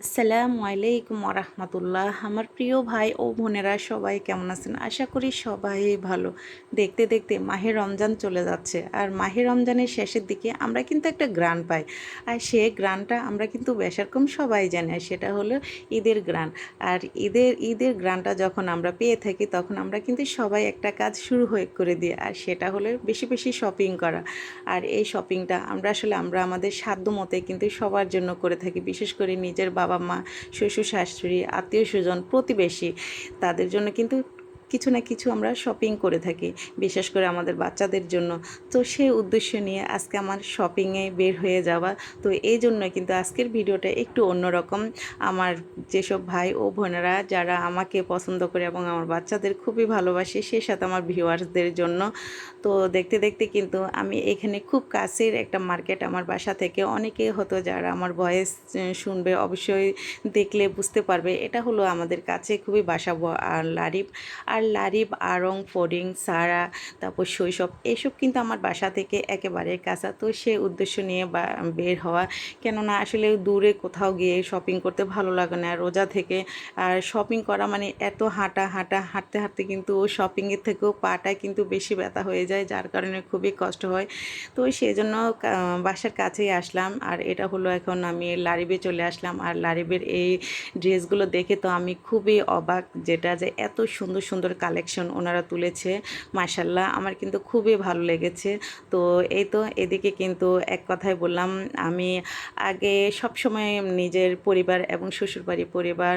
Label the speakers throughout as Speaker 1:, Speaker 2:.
Speaker 1: আসসালামু আলাইকুম রহমতুল্লাহ আমার প্রিয় ভাই ও বোনেরা সবাই কেমন আছেন? আশা করি সবাই ভালো। দেখতে দেখতে মাহে রমজান চলে যাচ্ছে। আর মাহে রমজানের শেষের দিকে আমরা কিন্তু একটা গ্রান পাই। আর সে গ্রানটা আমরা কিন্তু বেশারকম সবাই জানি। আর সেটা হলো ঈদের গ্রান আর ঈদের ঈদের গ্রানটা যখন আমরা পেয়ে থাকি, তখন আমরা কিন্তু সবাই একটা কাজ শুরু হয়ে করে দিই। আর সেটা হলো বেশি বেশি শপিং করা। আর এই শপিংটা আমরা আসলে, আমরা আমাদের সাধ্য মতে কিন্তু সবার জন্য করে থাকি। বিশেষ করে নিজের বাবা মা শ্বশুর শাশুড়ি আত্মীয় স্বজন প্রতিবেশী তাদের জন্য কিন্তু কিছু না কিছু আমরা শপিং করে থাকি, বিশেষ করে আমাদের বাচ্চাদের জন্য। তো সেই উদ্দেশ্য নিয়ে আজকে আমার শপিংয়ে বের হয়ে যাওয়া। তো এই জন্য কিন্তু আজকের ভিডিওটা একটু অন্যরকম। আমার যেসব ভাই ও বোনেরা যারা আমাকে পছন্দ করে এবং আমার বাচ্চাদের খুবই ভালোবাসে, সে সাথে আমার ভিউয়ার্সদের জন্য। তো দেখতে দেখতে কিন্তু আমি এখানে খুব কাছের একটা মার্কেট আমার বাসা থেকে অনেকে হতো যারা আমার ভয়েস শুনবে অবশ্যই দেখলে বুঝতে পারবে। এটা হলো আমাদের কাছে খুবই বাসা আর লারিব। আর লারিব, আরং, ফডিং, সারা, তারপর শৈশব, এসব কিন্তু আমার বাসা থেকে একেবারে কাছা তো সে উদ্দেশ্য নিয়ে বের হওয়া, কেননা আসলে দূরে কোথাও গিয়ে শপিং করতে ভালো লাগে না। রোজা থেকে, আর শপিং করা মানে এত হাঁটা হাঁটা, হাঁটতে হাঁটতে কিন্তু শপিংয়ের থেকেও পাটা কিন্তু বেশি ব্যথা হয়ে যায়, যার কারণে খুবই কষ্ট হয়। তো সেই জন্য বাসার কাছেই আসলাম। আর এটা হলো এখন আমি লারিবে চলে আসলাম। আর লারিবের এই ড্রেসগুলো দেখে তো আমি খুবই অবাক, যেটা যে এত সুন্দর সুন্দর কালেকশন ওনারা তুলেছে। মার্শাল্লাহ আমার কিন্তু খুবই ভালো লেগেছে। তো এই তো এদিকে কিন্তু এক কথায় বললাম, আমি আগে সব সময় নিজের পরিবার এবং শ্বশুরবাড়ি পরিবার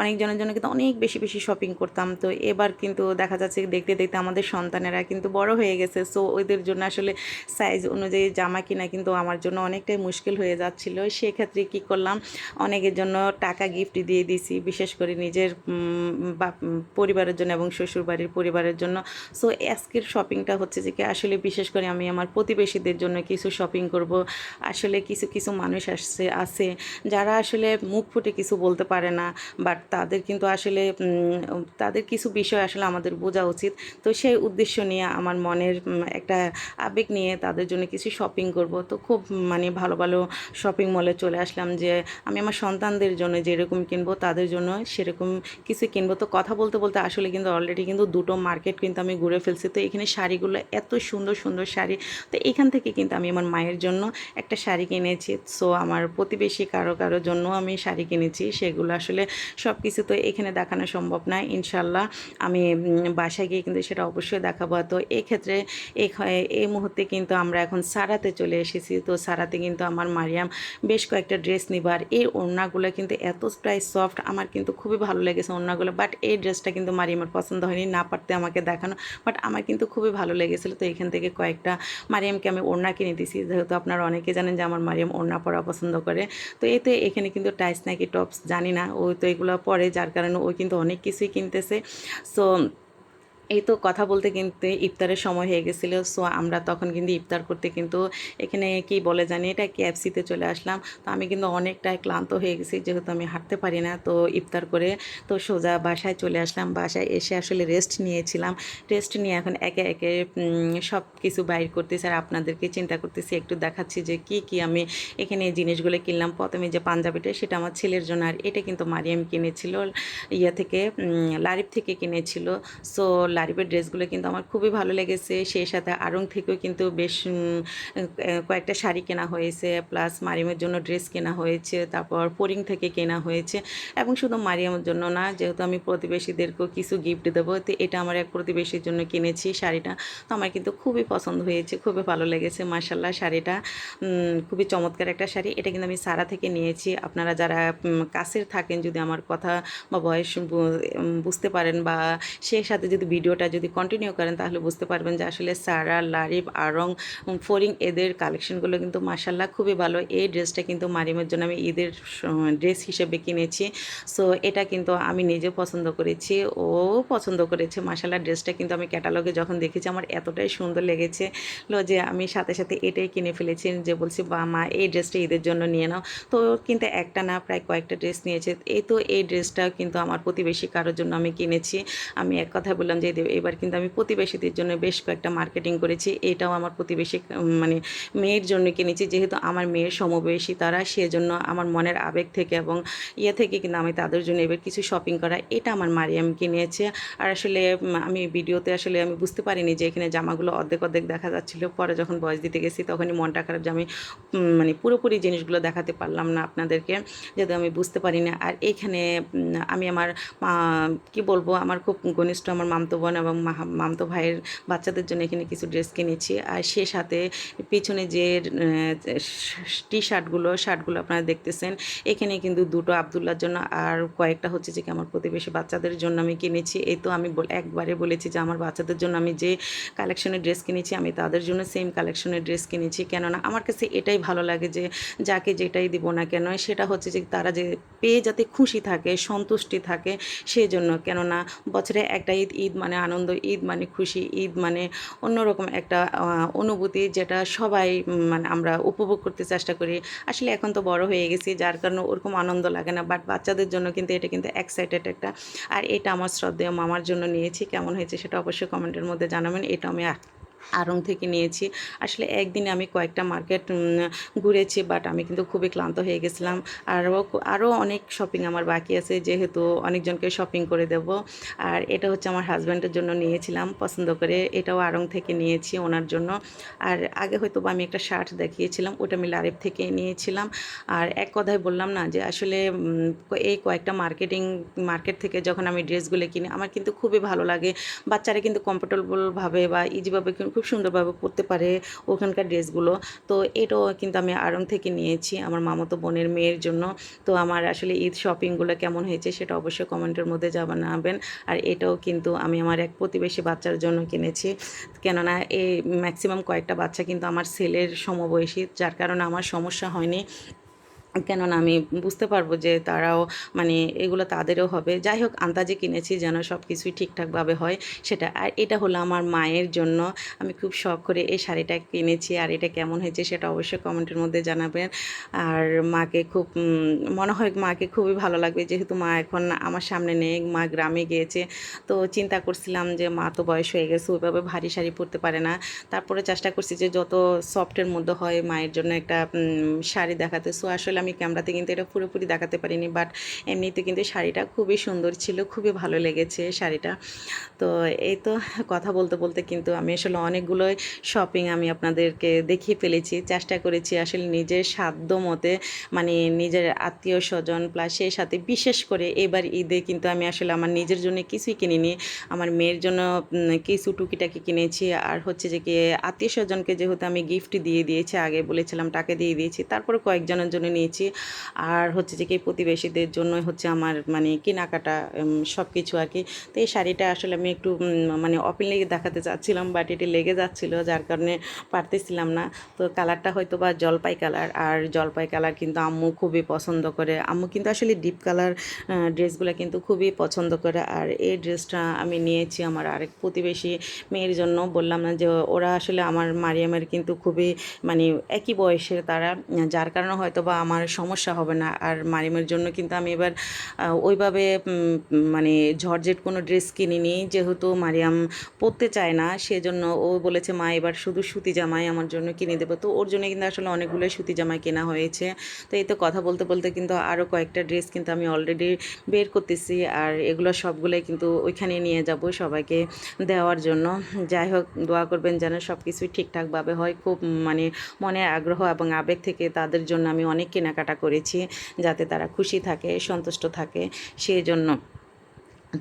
Speaker 1: অনেকজনের জন্য কিন্তু অনেক বেশি বেশি শপিং করতাম। তো এবার কিন্তু দেখা যাচ্ছে দেখতে দেখতে আমাদের সন্তানেরা কিন্তু বড় হয়ে গেছে। সো ওদের জন্য আসলে সাইজ অনুযায়ী জামা কিনা কিন্তু আমার জন্য অনেকটাই মুশকিল হয়ে যাচ্ছিল। সেক্ষেত্রে কি করলাম, অনেকের জন্য টাকা গিফট দিয়ে দিছি। বিশেষ করে নিজের পরিবারের জন্য এবং শ্বশুরবাড়ির পরিবারের জন্য। সো আজকের শপিংটা হচ্ছে যে কি, আসলে বিশেষ করে আমি আমার প্রতিবেশীদের জন্য কিছু শপিং করব। আসলে কিছু কিছু মানুষ আসছে, আছে যারা আসলে মুখ ফুটে কিছু বলতে পারে না বাট তাদের কিন্তু আসলে তাদের কিছু বিষয় আসলে আমাদের বোঝা উচিত। তো সেই উদ্দেশ্য নিয়ে আমার মনের একটা আবেগ নিয়ে তাদের জন্য কিছু শপিং করব। তো খুব মানে ভালো ভালো শপিং মলে চলে আসলাম যে আমি আমার সন্তানদের জন্য যেরকম কিনবো তাদের জন্য সেরকম কিছু কিনবো। তো কথা বলতে বলতে আসলে কিন্তু অলরেডি কিন্তু দুটো মার্কেট কিন্তু আমি ঘুরে ফেলছি। তো এখানে শাড়িগুলো এত সুন্দর সুন্দর শাড়ি। তো এখান থেকে কিন্তু আমি আমার মায়ের জন্য একটা শাড়ি কিনেছি। সো আমার প্রতিবেশী কারও কারও জন্য আমি শাড়ি কিনেছি। সেগুলো আসলে সব কিছু তো এখানে দেখানো সম্ভব না। ইনশাল্লাহ আমি বাসায় গিয়ে কিন্তু সেটা অবশ্যই দেখাবো। তো এক্ষেত্রে ক্ষেত্রে এই মুহূর্তে কিন্তু আমরা এখন সারাতে চলে এসেছি। তো সারাতে কিন্তু আমার মারিয়াম বেশ কয়েকটা ড্রেস নিবার এই ওড়নাগুলো কিন্তু এতটাই সফট আমার কিন্তু খুবই ভালো লেগেছে ওড়নাগুলো। বাট এই ড্রেসটা কিন্তু মারিয়ামের পছন্দ হয়নি, না পারতে আমাকে দেখানো। বাট আমার কিন্তু খুবই ভালো লেগেছিলো। তো এখান থেকে কয়েকটা মারিয়ামকে আমি ওড়না কিনে দিছি। যেহেতু আপনারা অনেকে জানেন যে আমার মারিয়াম ওড়না পরা পছন্দ করে। তো এতে এখানে কিন্তু টাইস নাকি টপস জানি না। ওই তো এগুলো পরে, যার কারণে ও কিন্তু অনেক কিছুই কিনতেছে। সো এই তো কথা বলতে কিন্তু ইফতারের সময় হয়ে গেছিল সো আমরা তখন কিন্তু ইফতার করতে কিন্তু এখানে কি বলে জানি, এটা কেএফসিতে চলে আসলাম। তো আমি কিন্তু অনেকটাই ক্লান্ত হয়ে গেছি, যেহেতু আমি হাঁটতে পারি না, তো ইফতার করে তো সোজা বাসায় চলে আসলাম। বাসায় এসে আসলে রেস্ট নিয়েছিলাম। রেস্ট নিয়ে এখন একে একে সব কিছু বাইর করতেছি আর আপনাদেরকে চিন্তা করতেছি, একটু দেখাচ্ছি যে কি কি আমি এখানে জিনিসগুলো কিনলাম। প্রথমে যে পাঞ্জাবিটা, সেটা আমার ছেলের জন্য, আর এটা কিন্তু মারিয়াম কিনেছিল, ইয়া থেকে লারিফ থেকে কিনেছিল। সো লারিফের ড্রেসগুলো কিন্তু আমার খুবই ভালো লেগেছে। সেই সাথে আরং থেকেও কিন্তু বেশ কয়েকটা শাড়ি কেনা হয়েছে, প্লাস মারিয়ামের জন্য ড্রেস কেনা হয়েছে, তারপর পোরিং থেকে কেনা হয়েছে এবং শুধু মারিয়ামের জন্য না, যেহেতু আমি প্রতিবেশীদেরকেও কিছু গিফট দেবো, তো এটা আমার এক প্রতিবেশীর জন্য কিনেছি শাড়িটা। তো আমার কিন্তু খুবই পছন্দ হয়েছে, খুবই ভালো লেগেছে মার্শাল্লাহ শাড়িটা। খুবই চমৎকার একটা শাড়ি, এটা কিন্তু আমি সারা থেকে নিয়েছি। আপনারা যারা কাছের থাকেন, যদি আমার কথা বা বয়স বুঝতে পারেন বা সেই সাথে যদি ভিডিওটা যদি কন্টিনিউ করেন, তাহলে বুঝতে পারবেন যে আসলে সারা লারিব আরং, ফরিং এদের কালেকশনগুলো কিন্তু মাসাল্লাহ খুবই ভালো। এই ড্রেসটা কিন্তু মারিমের জন্য আমি ঈদের ড্রেস হিসেবে কিনেছি। সো এটা কিন্তু আমি নিজে পছন্দ করেছি, ও পছন্দ করেছে। মাসাল্লাহ ড্রেসটা কিন্তু আমি ক্যাটালগে যখন দেখেছি, আমার এতটাই সুন্দর লেগেছে যে আমি সাথে সাথে এটাই কিনে ফেলেছি যে বলছি বা মা, এই ড্রেসটা ঈদের জন্য নিয়ে নাও। তো কিন্তু একটা না, প্রায় কয়েকটা ড্রেস নিয়েছে। এই তো এই ড্রেসটা কিন্তু আমার প্রতিবেশী কারোর জন্য আমি কিনেছি। আমি এক কথায় বললাম যে দেবে। এবার কিন্তু আমি প্রতিবেশীদের জন্য বেশ কয়েকটা মার্কেটিং করেছি। এটাও আমার প্রতিবেশী মানে মেয়ের জন্য কিনেছি। যেহেতু আমার মেয়ের সমবয়সী তারা, সেজন্য আমার মনের আবেগ থেকে এবং ইয়ে থেকে কিন্তু আমি তাদের জন্য এবার কিছু শপিং করা, এটা আমার মারিয়াম কিনেছে। আর আসলে আমি ভিডিওতে আসলে আমি বুঝতে পারিনি যে এখানে জামাগুলো অর্ধেক অর্ধেক দেখা যাচ্ছিল। পরে যখন বয়স দিতে গেছি তখনই মনটা খারাপ যে আমি মানে পুরোপুরি জিনিসগুলো দেখাতে পারলাম না আপনাদেরকে, যেহেতু আমি বুঝতে পারি না আর এখানে আমি আমার কি বলব? আমার খুব ঘনিষ্ঠ আমার মামতো বোন এবং মামতো ভাইয়ের বাচ্চাদের জন্য এখানে কিছু ড্রেস কিনেছি। আর সে সাথে পিছনে যে টি শার্টগুলো শার্টগুলো আপনারা দেখতেছেন, এখানে কিন্তু দুটো আবদুল্লার জন্য আর কয়েকটা হচ্ছে যে কি আমার প্রতিবেশী বাচ্চাদের জন্য আমি কিনেছি। এই তো আমি একবারে বলেছি যে আমার বাচ্চাদের জন্য আমি যে কালেকশনের ড্রেস কিনেছি, আমি তাদের জন্য সেম কালেকশনের ড্রেস কিনেছি। কেননা আমার কাছে এটাই ভালো লাগে যে, যাকে যেটাই দিব না কেন, সেটা হচ্ছে যে তারা যে পেয়ে যাতে খুশি থাকে, সন্তুষ্টি থাকে সেই জন্য কেননা বছরে একটা ঈদ ঈদ মানে আনন্দ, ঈদ মানে খুশি, ঈদ মানে অন্যরকম একটা অনুভূতি যেটা সবাই মানে আমরা উপভোগ করতে চেষ্টা করি। আসলে এখন তো বড় হয়ে গেছি, যার কারণে ওরকম আনন্দ লাগে না বাট বাচ্চাদের জন্য কিন্তু এটা কিন্তু এক্সাইটেড একটা, আর এটা আমার শ্রদ্ধেয় মামার জন্য নিয়েছি, কেমন হয়েছে সেটা অবশ্যই কমেন্টের মধ্যে জানাবেন, এটা আমি আ- আড়ং থেকে নিয়েছি। আসলে একদিনে আমি কয়েকটা মার্কেট ঘুরেছি বাট আমি কিন্তু খুবই ক্লান্ত হয়ে গেছিলাম। আরও আরও অনেক শপিং আমার বাকি আছে, যেহেতু অনেকজনকে শপিং করে দেব। আর এটা হচ্ছে আমার হাজব্যান্ডের জন্য নিয়েছিলাম, পছন্দ করে। এটাও আড়ং থেকে নিয়েছি ওনার জন্য। আর আগে হয়তো বা আমি একটা শার্ট দেখিয়েছিলাম, ওটা আমি লারিফ থেকে নিয়েছিলাম। আর এক কথায় বললাম না যে, আসলে এই কয়েকটা মার্কেটিং মার্কেট থেকে যখন আমি ড্রেসগুলো কিনি, আমার কিন্তু খুবই ভালো লাগে। বাচ্চারা কিন্তু কমফোর্টেবলভাবে বা ইজিভাবে খুব সুন্দরভাবে পরতে পারে ওখানকার ড্রেসগুলো। তো এটাও কিন্তু আমি আড়ং থেকে নিয়েছি আমার মামাতো বোনের মেয়ের জন্য। তো আমার আসলে ঈদ শপিংগুলো কেমন হয়েছে সেটা অবশ্যই কমেন্টের মধ্যে জানাবেন। আর এটাও কিন্তু আমি আমার এক প্রতিবেশী বাচ্চার জন্য কিনেছি। কেননা এই ম্যাক্সিমাম কয়েকটা বাচ্চা কিন্তু আমার ছেলের সমবয়সী, যার কারণে আমার সমস্যা হয়নি। কেননা আমি বুঝতে পারব যে তারাও মানে এগুলো তাদেরও হবে। যাই হোক, আন্দাজে কিনেছি যেন সব কিছুই ঠিকঠাকভাবে হয় সেটা। আর এটা হলো আমার মায়ের জন্য। আমি খুব শখ করে এই শাড়িটা কিনেছি আর এটা কেমন হয়েছে সেটা অবশ্যই কমেন্টের মধ্যে জানাবেন। আর মাকে খুব মনে হয় মাকে খুবই ভালো লাগবে। যেহেতু মা এখন আমার সামনে নেই, মা গ্রামে গিয়েছে। তো চিন্তা করছিলাম যে মা তো বয়স হয়ে গেছে, ওইভাবে ভারী শাড়ি পরতে পারে না। তারপরে চেষ্টা করছি যে যত সফটের মধ্যে হয় মায়ের জন্য একটা শাড়ি দেখাতে। সো আসলে আমি ক্যামেরাতে কিন্তু এটা পুরোপুরি দেখাতে পারিনি বাট এমনিতে কিন্তু শাড়িটা খুবই সুন্দর ছিল, খুবই ভালো লেগেছে শাড়িটা। তো এই তো কথা বলতে বলতে কিন্তু আমি আসলে অনেকগুলোই শপিং আমি আপনাদেরকে দেখিয়ে ফেলেছি, চেষ্টা করেছি আসলে নিজের সাধ্য মতে মানে নিজের আত্মীয় স্বজন প্লাস সেই সাথে বিশেষ করে এবার ঈদে কিন্তু আমি আসলে আমার নিজের জন্য কিছুই কিনিনি, আমার মেয়ের জন্য কিছু টুকিটাকি কিনেছি, আর হচ্ছে যে কি আত্মীয় স্বজনকে যেহেতু আমি গিফট দিয়ে দিয়েছি, আগে বলেছিলাম টাকা দিয়ে দিয়েছি, তারপরে কয়েকজনের জন্য নিয়েছি। আর হচ্ছে যে কি প্রতিবেশীদের জন্য হচ্ছে আমার মানে কেনাকাটা সব কিছু আর কি। তো এই শাড়িটা আসলে আমি একটু মানে ওপেনলি দেখাতে চাচ্ছিলাম বাট এটি লেগে যাচ্ছিল, যার কারণে পারতেছিলাম না। তো কালারটা হয়তো বা জলপাই কালার, আর জলপাই কালার কিন্তু আম্মু খুবই পছন্দ করে। আম্মু কিন্তু আসলে ডিপ কালার ড্রেসগুলো কিন্তু খুবই পছন্দ করে। আর এই ড্রেসটা আমি নিয়েছি আমার আরেক প্রতিবেশী মেয়ের জন্য। বললাম না যে ওরা আসলে আমার মারিয়ামের কিন্তু খুবই মানে একই বয়সের তারা, যার কারণে হয়তো বা আমার সমস্যা হবে না। আর মারিয়ামের জন্য কিন্তু আমি এবার ওইভাবে মানে ঝরঝেট কোনো ড্রেস কিনিনি। যেহেতু মারিয়াম পরতে চায় না, সেজন্য ও বলেছে, মা, এবার শুধু সুতি জামাই আমার জন্য কিনে দেবো। তো ওর জন্য কিন্তু আসলে অনেকগুলোই সুতি জামাই কেনা হয়েছে। তো এই তো কথা বলতে বলতে কিন্তু আরও কয়েকটা ড্রেস কিন্তু আমি অলরেডি বের করতেছি। আর এগুলো সবগুলোই কিন্তু ওইখানে নিয়ে যাব সবাইকে দেওয়ার জন্য। যাই হোক, দোয়া করবেন যেন সব কিছুই ঠিকঠাকভাবে হয়। খুব মানে মনের আগ্রহ এবং আবেগ থেকে তাদের জন্য আমি অনেক কেনাকাটা করেছি যাতে তারা খুশি থাকে সন্তুষ্ট থাকে সেই জন্য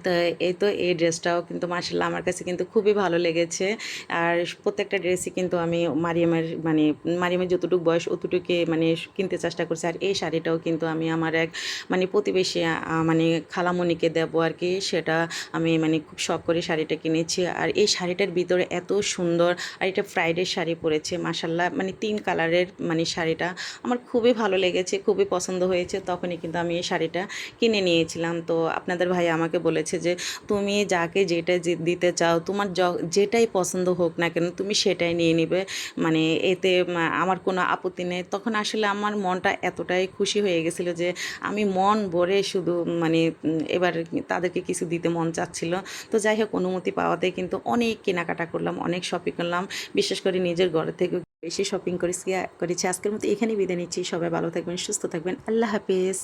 Speaker 1: তো এই তো এই ড্রেসটাও কিন্তু মার্শাল্লাহ আমার কাছে কিন্তু খুবই ভালো লেগেছে। আর প্রত্যেকটা ড্রেসই কিন্তু আমি মারিয়ামের মানে মারিয়ামের যতটুকু বয়স অতটুকু মানে কিনতে চেষ্টা করছি। আর এই শাড়িটাও কিন্তু আমি আমার এক মানে প্রতিবেশী মানে খালামণিকে দেবো আর কি। সেটা আমি মানে খুব শখ করে শাড়িটা কিনেছি। আর এই শাড়িটার ভিতরে এত সুন্দর আর এটা ফ্রাইডে শাড়ি পরেছে মাসাল্লাহ মানে তিন কালারের মানে শাড়িটা আমার খুবই ভালো লেগেছে, খুবই পছন্দ হয়েছে। তখনই কিন্তু আমি এই শাড়িটা কিনে নিয়েছিলাম। তো আপনাদের ভাই আমাকে বলেছে বলেছে যে তুমি যাকে যেটা দিতে চাও, তোমার যেটাই পছন্দ হোক না কেন তুমি সেটাই নিয়ে নিবে। মানে এতে আমার কোনো আপত্তি নেই। তখন আসলে আমার মনটা এতটাই খুশি হয়ে গেছিল যে আমি মন ভরে শুধু মানে এবার তাদেরকে কিছু দিতে মন চাচ্ছিল। তো যাই হোক, অনুমতি পাওয়াতে কিন্তু অনেক কেনাকাটা করলাম, অনেক শপিং করলাম। বিশেষ করে নিজের ঘর থেকে বেশি শপিং করেছি করেছি। আজকের মতো এখানেই বিদায় নিচ্ছি। সবাই ভালো থাকবেন, সুস্থ থাকবেন। আল্লাহ হাফিজ।